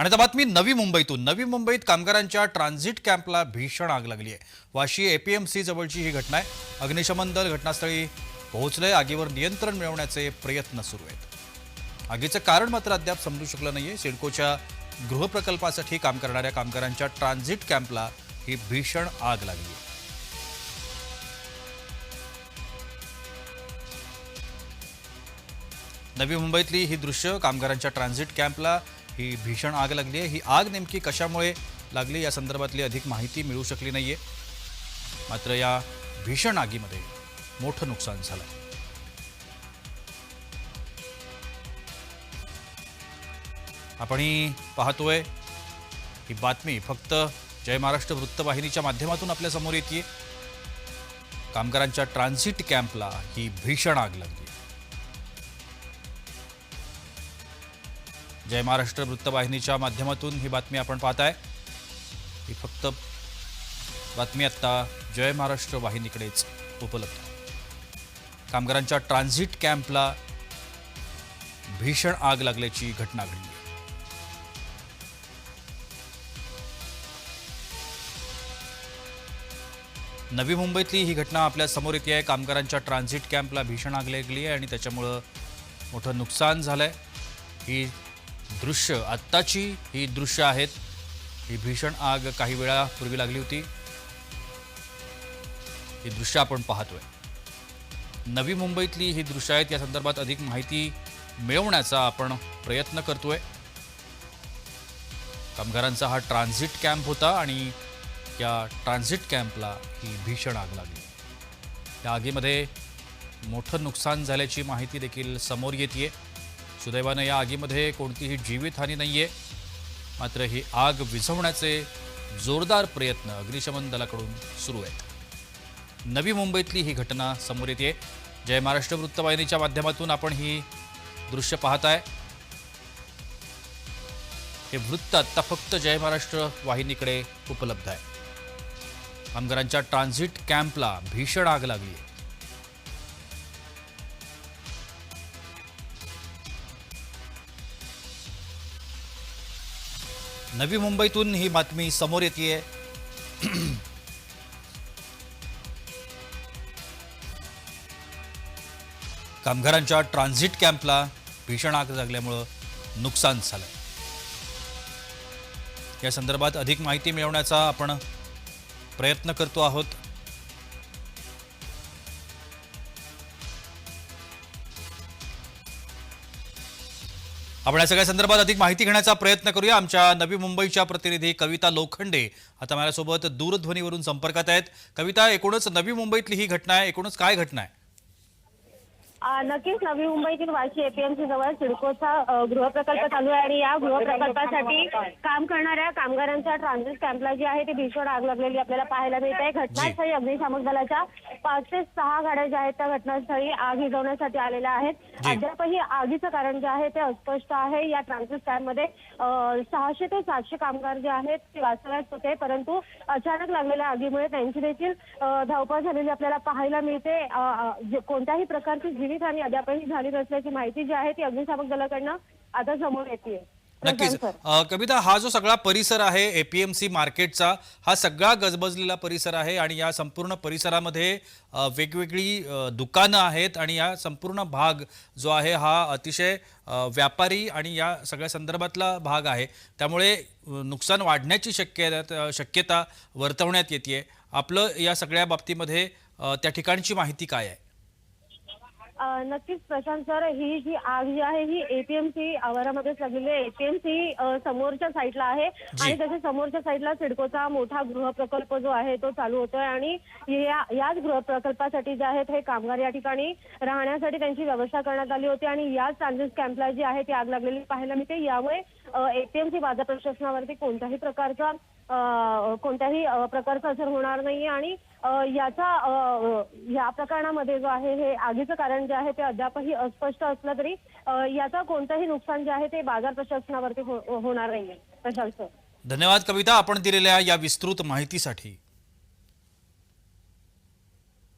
आणि आता बातमी नवी मुंबईतून. नवी मुंबईत कामगारांच्या ट्रान्झिट कॅम्पला भीषण आग लागली आहे. वाशी एपीएमसी जवळची ही घटना आहे. अग्निशमन दल घटनास्थळी पोहोचले आगीवर नियंत्रण मिळवण्याचे प्रयत्न सुरू आहेत. आगीचं कारण मात्र अद्याप समजू शकलं नाहीये. सिडकोच्या गृहप्रकल्पासाठी काम करणाऱ्या कामगारांच्या ट्रान्झिट कॅम्पला ही भीषण आग लागली आहे. नवी मुंबईतली ही दृश्य कामगारांच्या ट्रान्झिट कॅम्पला ही भीषण आग लागली आहे. ही आग नेमकी कशामुळे लागली या संदर्भातली अधिक माहिती मिळू शकली नाहीये. मात्र या भीषण आगीमध्ये मोठं नुकसान झालं. आपणही पाहतोय. ही बातमी फक्त जय महाराष्ट्र वृत्तवाहिनीच्या माध्यमातून आपल्यासमोर येते कामगारांच्या ट्रान्झिट कॅम्पला ही भीषण आग लागली जय महाराष्ट्र वृत्तवाहिनीच्या माध्यमातून ही बातमी आपण पाहत आहे ही फक्त बातमी आत्ता जय महाराष्ट्र वाहिनीकडेच उपलब्ध आहे. कामगारांच्या ट्रान्झिट कॅम्पला भीषण आग लागल्याची घटना घडली. नवी मुंबईतली ही घटना आपल्यासमोर येते आहे. कामगारांच्या ट्रान्झिट कॅम्पला भीषण आग लागली आहे आणि त्याच्यामुळं मोठं नुकसान झालं आहे ही दृश्य आत्ताची ही दृश्य आहेत. ही भीषण आग काही वेळापूर्वी लागली होती. ही दृश्य आपण पाहतोय. नवी मुंबईतली ही दृश्य आहेत या संदर्भात अधिक माहिती मिळवण्याचा आपण प्रयत्न करतोय. कामगारांचा हा ट्रान्झिट कॅम्प होता आणि या ट्रान्झिट कॅम्पला ही भीषण आग लागली. या आगीमध्ये मोठं नुकसान झाल्याची माहिती देखील समोर येते सुदैवानं या आगीमध्ये कोणतीही जीवितहानी नाही आहे मात्र ही आग विझवण्याचे जोरदार प्रयत्न अग्निशमन दलाकडून सुरू आहेत. नवी मुंबईतली ही घटना समोर येते. जय महाराष्ट्र वृत्तवाहिनीच्या माध्यमातून आपण ही दृश्य पाहताय. हे वृत्त आत्ता फक्त जय महाराष्ट्र वाहिनीकडे उपलब्ध आहे. कामगारांच्या ट्रान्झिट कॅम्पला भीषण आग लागली आहे नवी मुंबईतून ही बातमी समोर येते कामगारांच्या ट्रान्झिट कॅम्पला भीषण आग लागल्यामुळं नुकसान झालं या संदर्भात अधिक माहिती मिळवण्याचा आपण प्रयत्न करतो आहोत. आपण या सगळ्या संदर्भात अधिक माहिती घेण्याचा प्रयत्न करूया. आमच्या नवी मुंबईच्या प्रतिनिधी कविता लोखंडे आता माझ्यासोबत दूरध्वनीवरून संपर्कात आहेत. कविता एकूणच नवी मुंबईतली ही घटना आहे. एकूणच काय घटना आहे? नक्कीच नवी मुंबईतील वाशी एपीएमसी जवळ सिडकोचा गृहप्रकल्प चालू आहे आणि या गृहप्रकल्पासाठी काम करणाऱ्या कामगारांच्या ट्रान्झिट कॅम्पला जी आहे ती भीषण आग लागलेली आपल्याला पाहायला मिळते. आहे घटनास्थळी अग्निशामक दलाच्या पाच ते सहा गाड्या ज्या आहेत त्या घटनास्थळी आग विझवण्यासाठी आलेल्या आहेत. अद्यापही आगीचं कारण जे आहे ते अस्पष्ट आहे. या ट्रान्झिट कॅम्पमध्ये सहाशे ते सातशे कामगार जे आहेत ते वास्तव्यात होते. परंतु अचानक लागलेल्या आगीमुळे त्यांची देखील धावपळ झालेली आपल्याला पाहायला मिळते. कोणत्याही प्रकारची जीवितहानी अद्यापही झाली नसल्याची माहिती जी आहे ती अग्निशामक दलाकडनं आता समोर येते नक्कीच. कविता हा जो सगळा परिसर आहे एपीएमसी मार्केटचा हा सगळा गजबजलेला परिसर आहे आणि या संपूर्ण परिसरामध्ये वेगवेगळी दुकानं आहेत आणि या संपूर्ण भाग जो आहे हा अतिशय व्यापारी आणि या सगळ्या संदर्भातला भाग आहे. त्यामुळे नुकसान वाढण्याची शक्यता शक्यता वर्तवण्यात येते आपलं या सगळ्या बाबतीमध्ये त्या ठिकाणची माहिती काय आहे? नक्कीच प्रशांत सर ही जी आग जी आहे ही एपीएमसी आवारामध्येच लागलेली आहे. एपीएमसी समोरच्या साईडला आहे. आणि त्याच्या समोरच्या साईडला सिडकोचा मोठा गृहप्रकल्प जो आहे तो चालू होतोय. आणि या याच गृहप्रकल्पासाठी जे आहेत हे कामगार या ठिकाणी राहण्यासाठी त्यांची व्यवस्था करण्यात आली होती. आणि याच ट्रान्झिट कॅम्पला जी आहे ती आग लागलेली पाहायला मिळते. यामुळे एपीएमसी बाजार प्रशासनावरती कोणत्याही प्रकारचा कोणत्याही प्रकारचा असर होणार नाहीये आणि याचा या प्रकरणामध्ये जो आहे हे आगीचं कारण जे आहे ते अद्यापही अस्पष्ट असलं तरी याचा कोणतंही नुकसान जे आहे ते बाजार प्रशासनावरती हो, हो, होणार नाहीये. प्रशासन धन्यवाद कविता. आपण दिलेल्या या विस्तृत माहितीसाठी